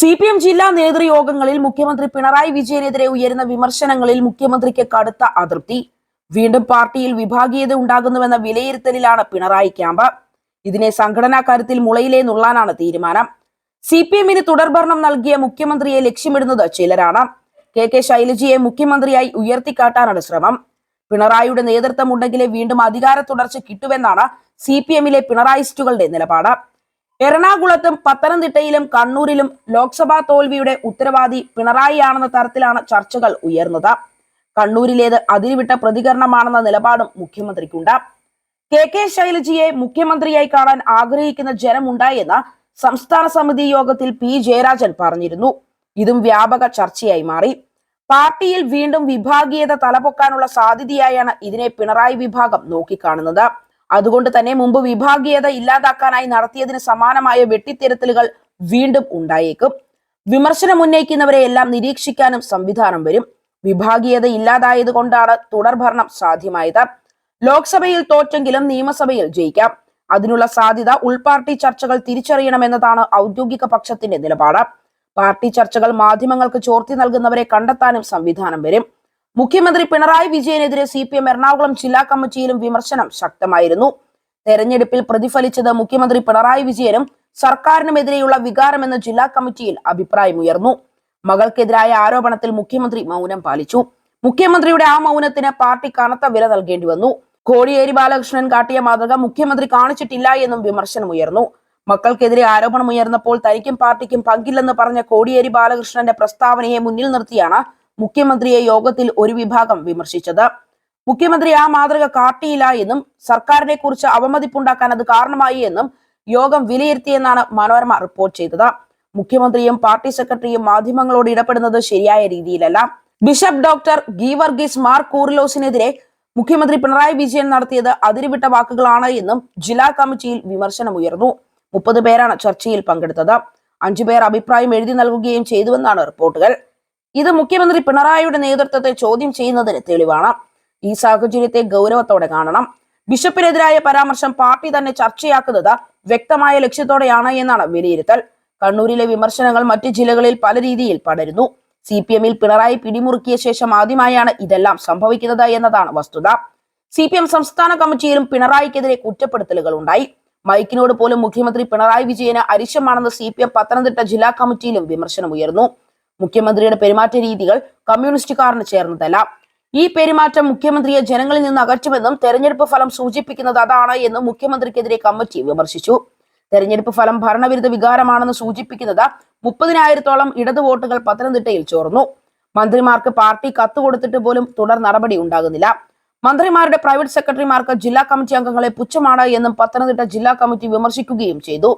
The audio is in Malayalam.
സി പി എം ജില്ലാ നേതൃയോഗങ്ങളിൽ മുഖ്യമന്ത്രി പിണറായി വിജയനെതിരെ ഉയരുന്ന വിമർശനങ്ങളിൽ മുഖ്യമന്ത്രിക്ക് കടുത്ത അതൃപ്തി. വീണ്ടും പാർട്ടിയിൽ വിഭാഗീയത ഉണ്ടാകുന്നുവെന്ന വിലയിരുത്തലിലാണ് പിണറായി ക്യാമ്പ്. ഇതിനെ സംഘടനാ കാര്യത്തിൽ മുളയിലേ നുള്ളാനാണ് തീരുമാനം. സി പി എമ്മിന് തുടർഭരണം നൽകിയ മുഖ്യമന്ത്രിയെ ലക്ഷ്യമിടുന്നത് ചിലരാണ്. കെ കെ ശൈലജയെ മുഖ്യമന്ത്രിയായി ഉയർത്തിക്കാട്ടാനാണ് ശ്രമം. പിണറായിയുടെ നേതൃത്വം ഉണ്ടെങ്കിലേ വീണ്ടും അധികാര തുടർച്ച കിട്ടുമെന്നാണ് സി പി എമ്മിലെ പിണറായിസ്റ്റുകളുടെ നിലപാട്. എറണാകുളത്തും പത്തനംതിട്ടയിലും കണ്ണൂരിലും ലോക്സഭാ തോൽവിയുടെ ഉത്തരവാദി പിണറായിയാണെന്ന തരത്തിലാണ് ചർച്ചകൾ ഉയർന്നത്. കണ്ണൂരിലേത് അതിരുവിട്ട പ്രതികരണമാണെന്ന നിലപാടും മുഖ്യമന്ത്രിക്കുണ്ട്. കെ കെ ശൈലജയെ മുഖ്യമന്ത്രിയായി കാണാൻ ആഗ്രഹിക്കുന്ന ജനമുണ്ടായെന്ന് സംസ്ഥാന സമിതി യോഗത്തിൽ പി ജയരാജൻ പറഞ്ഞിരുന്നു. ഇതും വ്യാപക ചർച്ചയായി മാറി. പാർട്ടിയിൽ വീണ്ടും വിഭാഗീയത തലപൊക്കാനുള്ള സാധ്യതയായാണ് ഇതിനെ പിണറായി വിഭാഗം നോക്കിക്കാണുന്നത്. അതുകൊണ്ട് തന്നെ മുമ്പ് വിഭാഗീയത ഇല്ലാതാക്കാനായി നടത്തിയതിന് സമാനമായ വെട്ടിത്തിരുത്തലുകൾ വീണ്ടും ഉണ്ടായേക്കും. വിമർശനം ഉന്നയിക്കുന്നവരെ എല്ലാം നിരീക്ഷിക്കാനും സംവിധാനം വരും. വിഭാഗീയത ഇല്ലാതായത് കൊണ്ടാണ് തുടർഭരണം സാധ്യമായത്. ലോക്സഭയിൽ തോറ്റെങ്കിലും നിയമസഭയിൽ ജയിക്കാം. അതിനുള്ള സാധ്യത ഉൾപാർട്ടി ചർച്ചകൾ തിരിച്ചറിയണമെന്നതാണ് ഔദ്യോഗിക പക്ഷത്തിന്റെ നിലപാട്. പാർട്ടി ചർച്ചകൾ മാധ്യമങ്ങൾക്ക് ചോർത്തി നൽകുന്നവരെ കണ്ടെത്താനും സംവിധാനം വരും. മുഖ്യമന്ത്രി പിണറായി വിജയനെതിരെ സി പി എം എറണാകുളം ജില്ലാ കമ്മിറ്റിയിലും വിമർശനം ശക്തമായിരുന്നു. തെരഞ്ഞെടുപ്പിൽ പ്രതിഫലിച്ചത് മുഖ്യമന്ത്രി പിണറായി വിജയനും സർക്കാരിനുമെതിരെയുള്ള വികാരമെന്ന് ജില്ലാ കമ്മിറ്റിയിൽ അഭിപ്രായമുയർന്നു. മകൾക്കെതിരായ ആരോപണത്തിൽ മുഖ്യമന്ത്രി മൗനം പാലിച്ചു. മുഖ്യമന്ത്രിയുടെ ആ മൗനത്തിന് പാർട്ടി കനത്ത വില നൽകേണ്ടി വന്നു. കോടിയേരി ബാലകൃഷ്ണൻ കാട്ടിയ മാതൃക മുഖ്യമന്ത്രി കാണിച്ചിട്ടില്ല എന്നും വിമർശനമുയർന്നു. മക്കൾക്കെതിരെ ആരോപണമുയർന്നപ്പോൾ തനിക്കും പാർട്ടിക്കും പങ്കില്ലെന്ന് പറഞ്ഞ കോടിയേരി ബാലകൃഷ്ണന്റെ പ്രസ്താവനയെ മുന്നിൽ നിർത്തിയാണ് മുഖ്യമന്ത്രിയെ യോഗത്തിൽ ഒരു വിഭാഗം വിമർശിച്ചത്. മുഖ്യമന്ത്രി ആ മാതൃക കാട്ടിയില്ല എന്നും സർക്കാരിനെ കുറിച്ച് അവമതിപ്പുണ്ടാക്കാൻ അത് കാരണമായി എന്നും യോഗം വിലയിരുത്തിയെന്നാണ് മനോരമ റിപ്പോർട്ട് ചെയ്തത്. മുഖ്യമന്ത്രിയും പാർട്ടി സെക്രട്ടറിയും മാധ്യമങ്ങളോട് ഇടപെടുന്നത് ശരിയായ രീതിയിലല്ല. ബിഷപ്പ് ഡോക്ടർ ഗീവർഗീസ് മാർ കൂറിലോസിനെതിരെ മുഖ്യമന്ത്രി പിണറായി വിജയൻ നടത്തിയത് അതിരുവിട്ട വാക്കുകളാണ് എന്നും ജില്ലാ കമ്മിറ്റിയിൽ വിമർശനമുയർന്നു. മുപ്പത് പേരാണ് ചർച്ചയിൽ പങ്കെടുത്തത്. അഞ്ചുപേർ അഭിപ്രായം എഴുതി നൽകുകയും ചെയ്തുവെന്നാണ് റിപ്പോർട്ടുകൾ. ഇത് മുഖ്യമന്ത്രി പിണറായിയുടെ നേതൃത്വത്തെ ചോദ്യം ചെയ്യുന്നതിന് തെളിവാണ്. ഈ സാഹചര്യത്തെ ഗൗരവത്തോടെ കാണണം. ബിഷപ്പിനെതിരായ പരാമർശം പാർട്ടി തന്നെ ചർച്ചയാക്കുന്നത് വ്യക്തമായ ലക്ഷ്യത്തോടെയാണ് എന്നാണ് വിലയിരുത്തൽ. കണ്ണൂരിലെ വിമർശനങ്ങൾ മറ്റു ജില്ലകളിൽ പല രീതിയിൽ പടരുന്നു. സി പി എമ്മിൽ പിണറായി പിടിമുറുക്കിയ ശേഷം ആദ്യമായാണ് ഇതെല്ലാം സംഭവിക്കുന്നത് എന്നതാണ് വസ്തുത. സി പി എം സംസ്ഥാന കമ്മിറ്റിയിലും പിണറായിക്കെതിരെ കുറ്റപ്പെടുത്തലുകൾ ഉണ്ടായി. മൈക്കിനോട് പോലും മുഖ്യമന്ത്രി പിണറായി വിജയന് അരിശമാണെന്ന് സി പി എം പത്തനംതിട്ട ജില്ലാ കമ്മിറ്റിയിലും വിമർശനമുയർന്നു. മുഖ്യമന്ത്രിയുടെ പെരുമാറ്റ രീതികൾ കമ്മ്യൂണിസ്റ്റുകാരന് ചേർന്നതല്ല. ഈ പെരുമാറ്റം മുഖ്യമന്ത്രിയെ ജനങ്ങളിൽ നിന്ന് അകറ്റുമെന്നും തെരഞ്ഞെടുപ്പ് ഫലം സൂചിപ്പിക്കുന്നത് അതാണ് എന്നും മുഖ്യമന്ത്രിക്കെതിരെ കമ്മിറ്റി വിമർശിച്ചു. തെരഞ്ഞെടുപ്പ് ഫലം ഭരണവിരുദ്ധ വികാരമാണെന്ന് സൂചിപ്പിക്കുന്നത് മുപ്പതിനായിരത്തോളം ഇടത് വോട്ടുകൾ പത്തനംതിട്ടയിൽ ചോർന്നു. മന്ത്രിമാർക്ക് പാർട്ടി കത്ത് കൊടുത്തിട്ട് പോലും തുടർ നടപടി ഉണ്ടാകുന്നില്ല. മന്ത്രിമാരുടെ പ്രൈവറ്റ് സെക്രട്ടറിമാർക്ക് ജില്ലാ കമ്മിറ്റി അംഗങ്ങളെ പുച്ഛമാണ് എന്നും പത്തനംതിട്ട ജില്ലാ കമ്മിറ്റി വിമർശിക്കുകയും ചെയ്തു.